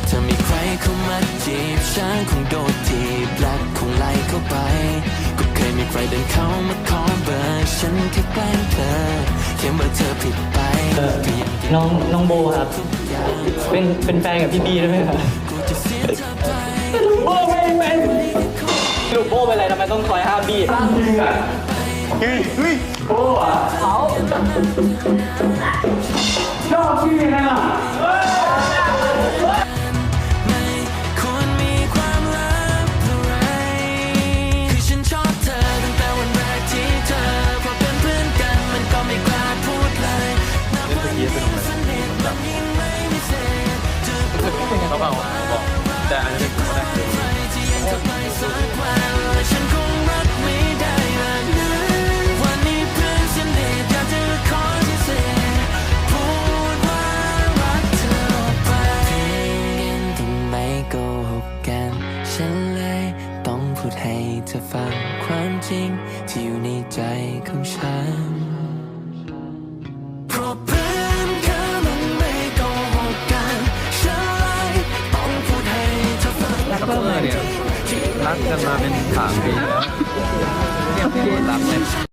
ว่าเธอมีใครเข้ามาจีบฉันคงโดนทีบลักคงไล่เข้าไป ก็เคยมีใครเดินเข้ามาขอเบอร์ฉันแค่แกล้งเธอเขียนว่าเธอผิดไปก็ยังน้องน้องโบครับทุกอย่างเป็นเป็นแฟนกับพี่บีได้ไหมครับกูจะเสียเธอไปโบไม่เป็นลูกโบเป็นอะไรทำไมต้องคอยห้ามบีตั้งจริงอะเฮ้ยเฮ้ยโบอะเขา กหกกันฉันเลยต้องพูดให้เธอฟังความจริงที่อยู่ในใจของฉัน เปอร์เนี่ยรักกันมาเป็นสามปีแล้วเรียกพี่รักเลย